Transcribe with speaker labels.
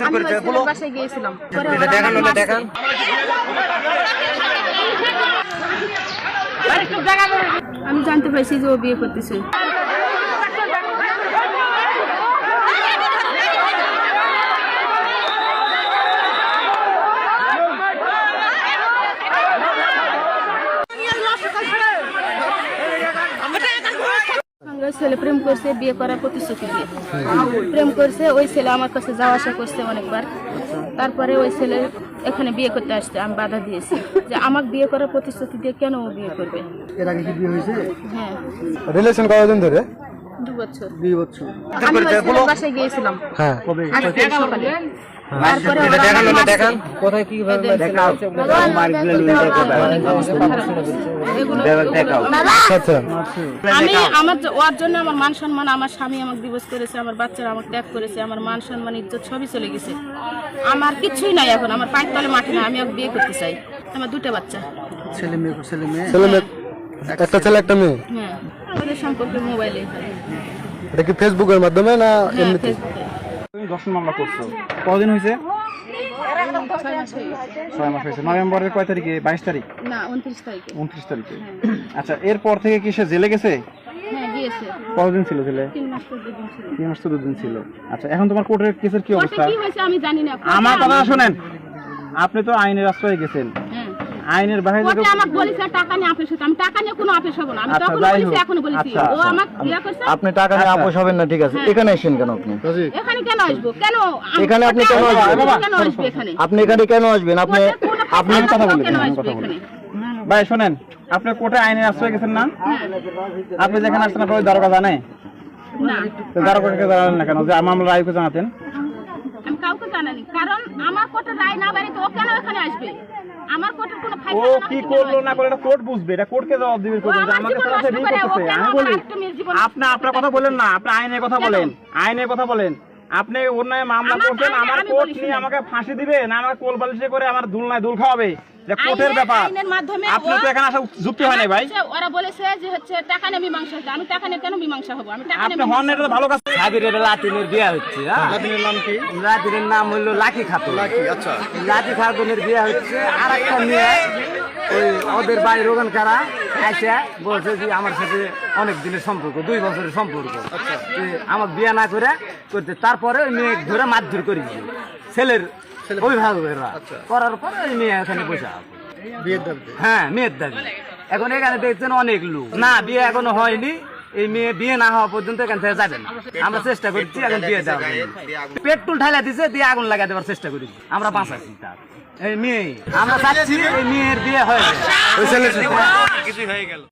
Speaker 1: বাসায় গিয়েছিলাম।
Speaker 2: এটা দেখান ওটা দেখান
Speaker 1: আমি জানতে পারছি যে ও বিয়ে করতেছে সঙ্গে ওই ছেলে প্রেম করছে বিয়ে করার প্রতিশ্রুতি দিয়ে। প্রেম করছে ওই ছেলে আমার কাছে যাওয়া আসা করছে অনেকবার। তারপরে ওই ছেলে এখানে বিয়ে করতে আসছে আমি বাধা দিয়েছি। যে আমাকে বিয়ে করার প্রতিশ্রুতি দিয়ে কেন ও বিয়ে করবে?
Speaker 3: এর আগে কি বিয়ে হয়েছে?
Speaker 1: হ্যাঁ।
Speaker 4: রিলেশন কতদিন ধরে?
Speaker 1: দু বছর।
Speaker 3: দুই বছর।
Speaker 1: আমি বাসায় গিয়েছিলাম।
Speaker 4: হ্যাঁ।
Speaker 3: কবে?
Speaker 1: আমাকে
Speaker 4: কোথায় কি
Speaker 1: আমি আমার ওর জন্য আমার মান সম্মান আমার স্বামী আমাকে দিবস করেছে আমার বাচ্চারা আমাকে ত্যাগ করেছে আমার মান সম্মান ইজ্জত সবই চলে গেছে। আমার কিছুই নাই এখন আমার পায়ের তলে মাটি না আমি ওকে বিয়ে করতে চাই। আমার দুটো বাচ্চা।
Speaker 3: ছেলে মেয়ে ছেলে মেয়ে?
Speaker 4: ছেলে মেয়ে। একটা ছেলে একটা মেয়ে?
Speaker 1: হ্যাঁ। আমাদের সম্পর্কে মোবাইলে।
Speaker 4: এটা কি ফেসবুকের মাধ্যমে না
Speaker 1: হ্যাঁ
Speaker 4: এমনিতে?
Speaker 5: তুমি দর্শন মামলা করছ। কতদিন হয়েছে
Speaker 1: ছয় মাস হয়ে
Speaker 5: হয়েছে নভেম্বরের কয় তারিখে? বাইশ তারিখ?
Speaker 1: উনত্রিশ তারিখে।
Speaker 5: আচ্ছা এরপর থেকে কি সে জেলে গেছে?
Speaker 1: হ্যাঁ
Speaker 5: কতদিন ছিল জেলে?
Speaker 1: তিন মাস পর দুদিন ছিল।
Speaker 5: তিন মাস তো দুদিন ছিল। আচ্ছা এখন তোমার কোর্টের কেসের কি অবস্থা?
Speaker 1: আমি জানি না।
Speaker 5: আমার কথা
Speaker 1: শুনেন
Speaker 5: শোনেন। আপনি তো আইনের আশ্রয়ে গেছেন।
Speaker 1: হ্যাঁ।
Speaker 5: আইনের বাইরে থেকে-
Speaker 1: আমাকে বলেছে টাকা নিয়ে আপেস হতে আমি টাকা নিয়ে কোনো আপেস হব না। আমি
Speaker 5: আচ্ছা,
Speaker 1: তখন বলেছি। এখনও বলেছি।
Speaker 5: আচ্ছা,
Speaker 1: ও
Speaker 5: আচ্ছা।
Speaker 1: আমাকে বিয়ে করছে।
Speaker 3: আপনি টাকা নিয়ে। আপোষ হবেন না ঠিক আছে।
Speaker 1: হ্যাঁ।
Speaker 3: এখানে আসেন কেন আপনি?
Speaker 1: এখানে কেন আসব? কেন
Speaker 3: এখানে আপনি কেন আসবেন?
Speaker 1: আসব এখানে?
Speaker 3: আপনি এখানে কেন আসবেন? আপনি আপনি
Speaker 5: কথা
Speaker 1: না
Speaker 5: বলি,
Speaker 1: কেন
Speaker 5: আমি
Speaker 1: আসব
Speaker 5: কথা বলি।
Speaker 1: এখানে?
Speaker 5: ভাই শোনেন আপনি কোর্টে আইনের আশ্রয়ে গেছেন না? আপনি যেখানে আসছেন আপনার ওই দারোগা জানে?
Speaker 1: না।
Speaker 5: তো দারোগাকে জানালেন না কেন? যে মামলার আয়ুকে জানাতেন?
Speaker 1: কারণ আমার কোর্টের রায় না বাড়িতে ও কেন এখানে আসবে? আমার কোর্টের কোনো
Speaker 5: ও কি করল না এটা কোর্ট বুঝবে এটা কোর্টকে জবাব দিবে
Speaker 1: ও
Speaker 5: কোর্ট আমাকে সাথে করতেছে আমি বলি আপনি আপনার কথা বলেন না আপনি আইনের কথা বলেন আইনের কথা বলেন। আপনি ওর নামে মামলা
Speaker 1: আমার
Speaker 5: করছেন আমার
Speaker 1: আমি
Speaker 5: কোর্ট নিয়ে আমাকে ফাঁসি দিবে না আমাকে কোল বালিশে করে আমার দুলনায় দুল খাওয়াবে? যে কোর্টের ব্যাপার।
Speaker 1: মাধ্যমে
Speaker 5: আপনি তো এখানে আসা যুক্তি হয় না ভাই।
Speaker 1: হচ্ছে ওরা বলেছে যে হচ্ছে টাকা নিয়ে মীমাংসা হতে। আমি টাকা নিয়ে কেন মীমাংসা হব? আমি টাকা
Speaker 5: আপনি হন এটা ভালো কাজ।
Speaker 2: লাতিনের বিয়ে হচ্ছে হ্যাঁ?
Speaker 5: লাতিনের নাম কি?
Speaker 2: লাতিনের নাম হলো লাকি খাতুন। লাকি আচ্ছা। লাকি খাতুনের বিয়ে হচ্ছে আর একটা মেয়ে। ওই ওদের বাড়ির ওখানকারা এসে বলছে যে আমার সাথে অনেক দিনের সম্পর্ক দুই বছরের সম্পর্ক। যে আমার বিয়ে না করে করতে তারপরে ওই মেয়ে ধরে মারধর করে দিয়েছে। ছেলের অভিভাবকেরা। করার পরে ওই মেয়ে এখানে বসে আছে।
Speaker 3: বিয়ের দাবি
Speaker 2: হ্যাঁ মেয়ের দাবি। এখন এখানে দেখছেন অনেক লোক। না বিয়ে এখনও হয়নি। এই মেয়ে বিয়ে না হওয়া পর্যন্ত এখান থেকে যাবে না। আমরা চেষ্টা করছি এখন বিয়ে দেওয়া পেট্রোল ঢালা দিছে দিয়ে আগুন লাগা দেওয়ার চেষ্টা করি। আমরা বাঁচাচ্ছি তার এই মেয়ে আমরা চাচ্ছি এই মেয়ের বিয়ে হয়ে কিছুই হয়ে গেল।